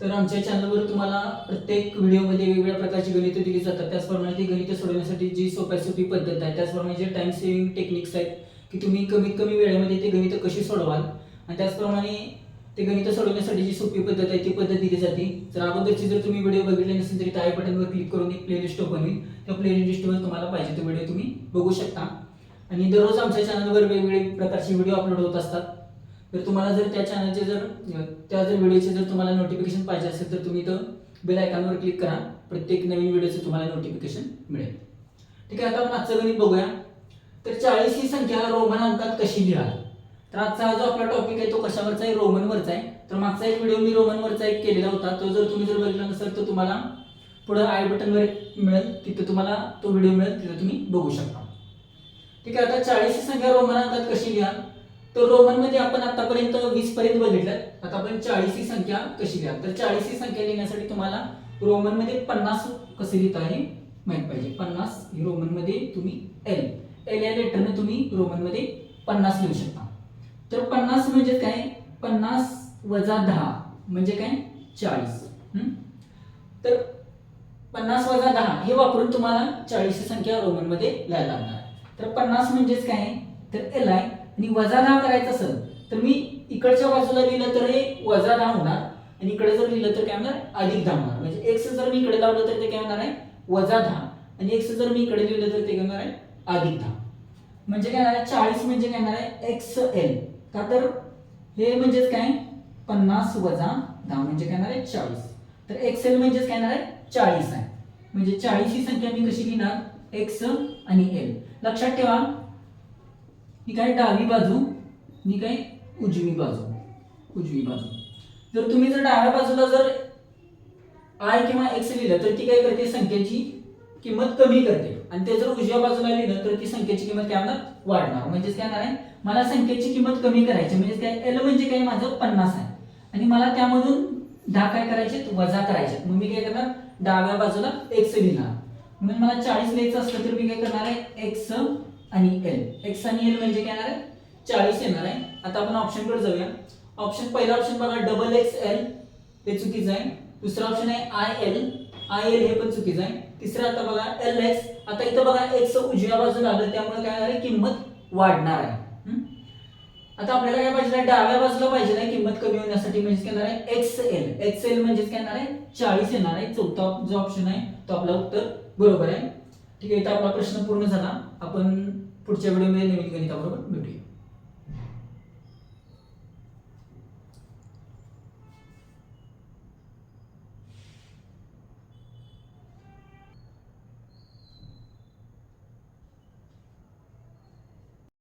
तर आमच्या चॅनलवर तुम्हाला प्रत्येक व्हिडिओमध्ये वेगवेगळ्या प्रकारची गणितं दिली जातात. त्याचप्रमाणे ती गणितं सोडवण्यासाठी जी सोप्या सोपी पद्धत आहे त्याचप्रमाणे जे टाइम सेव्हिंग टेक्निक्स आहेत की तुम्ही कमीत कमी वेळेमध्ये ते गणितं कशी सोडवाल. आणि त्याचप्रमाणे ते गणितं सोडवण्यासाठी जी सोपी पद्धत आहे ती पद्धत दिली जाते. जर अगोदरची जर तुम्ही व्हिडिओ बघितले नसेल तरी त्या आय बटनवर क्लिक करून एक प्लेलिस्ट ओपन होईल. त्या प्लेलिस्टवर तुम्हाला पाहिजे तो व्हिडिओ तुम्ही बघू शकता. आणि दररोज आमच्या चॅनलवर वेगवेगळे प्रकारचे व्हिडिओ अपलोड होत असतात. तर तुम्हाला जर त्या चॅनलचे जर त्या जर व्हिडिओचे जर तुम्हाला नोटिफिकेशन पाहिजे असेल तर तुम्ही तर बेल आयकॉनवर क्लिक करा. प्रत्येक नवीन व्हिडिओचं तुम्हाला नोटिफिकेशन मिळेल. ठीक आहे आता आपण आजचं गणित बघूया. तर चाळीस ही संख्या रोमन अंकात कशी लिहाल तर आजचा हा जो आपला टॉपिक आहे तो कशावरचा आहे? रोमनवरचा आहे. तर मागचा एक व्हिडिओ मी रोमनवरचा एक केलेला होता. तो जर तुम्ही जर बघितला नसेल तर तुम्हाला पुढे आय बटनवर मिळेल. तिथे तुम्हाला तो व्हिडिओ मिळेल. तिथे तुम्ही बघू शकता. ठीक आहे आता चाळीस ही संख्या रोमन अंकात कशी लिहाल तर रोमन म्हणजे आपण आतापर्यंत वीस पर्यंत बघितलं. आता आपण चाळीस ही संख्या कशी लिहा तर चाळीस ही संख्या लिहिण्यासाठी तुम्हाला रोमनमध्ये पन्नास कसे लिहित आहे? माहीत पाहिजे. पन्नास रोमनमध्ये तुम्ही एल एल या लेटरने तुम्ही रोमनमध्ये पन्नास लिहू शकता. तर पन्नास म्हणजे काय? पन्नास वजा दहा म्हणजे काय? चाळीस. हम्म? तर पन्नास वजा दहा हे वापरून तुम्हाला चाळीस ही संख्या रोमनमध्ये लिहायला लागणार. तर पन्नास म्हणजेच काय? तर एल आय आणि वजा दहा करायचं असेल तर मी इकडच्या बाजूला लिहिलं तर हे वजा दहा होणार आणि इकडे जर लिहिलं तर काय होणार? अधिक दहा होणार. म्हणजे एक्स जर मी इकडे लावलं तर ते काय होणार आहे? वजा दहा. आणि एक्स जर मी इकडे लिहिलं तर ते काय होणार आहे? अधिक दहा. म्हणजे काय होणार आहे? चाळीस म्हणजे काय होणार आहे? एक्स एल का तर हे म्हणजेच काय? पन्नास वजा दहा म्हणजे काय होणार आहे? चाळीस. तर एक्स एल म्हणजेच काय होणार आहे? चाळीस आहे. म्हणजे चाळीस ही संख्या मी कशी लिहिणार? एक्स आणि एल लक्षात ठेवा. ही काय डावी बाजू ही काय उजवी बाजू उजवी बाजू. जर तुम्ही जर डाव्या बाजूला जर आय किंवा एक्स लिहिलं तर ती काय करते? संख्येची किंमत कमी करते. आणि ते जर उजव्या बाजूला लिहिलं तर ती संख्येची किंमत काय होणार? वाढणार. म्हणजेच काय होणार आहे? मला संख्येची किंमत कमी करायची म्हणजे काय? एल म्हणजे काय? माझं पन्नास आहे. आणि मला त्यामधून दहा काय करायचे वजा करायचे मग मी काय करणार? डाव्या बाजूला एक्स लिहिणार. म्हणून मला चाळीस लिहायचं असलं तर मी काय करणार आहे? एक्स आणि एल एक्स आणि एल म्हणजे काय येणार आहे? चाळीस येणार आहे. आता आपण ऑप्शनकडे जाऊया. ऑप्शन पहिला ऑप्शन बघा डबल एक्स एल हे चुकीचं आहे. दुसरा ऑप्शन आहे आय एल आय एल हे पण चुकीचं आहे. तिसरं आता बघा एल एक्स आता इथं बघा एक्स उजव्या बाजूला आलं त्यामुळे काय होणार आहे? किंमत वाढणार आहे. हम्म? आता आपल्याला काय पाहिजे डाव्या बाजूला पाहिजे ना किंमत कमी होण्यासाठी म्हणजे काय येणार आहे? एक्स एल एक्स एल म्हणजेच काय येणार आहे? चाळीस येणार आहे. चौथा जो ऑप्शन आहे तो आपला उत्तर बरोबर आहे. ठीक आहे इथं आपला प्रश्न पूर्ण झाला. आपण पुढच्या व्हिडिओमध्ये नवीन गणिताबरोबर भेटूया.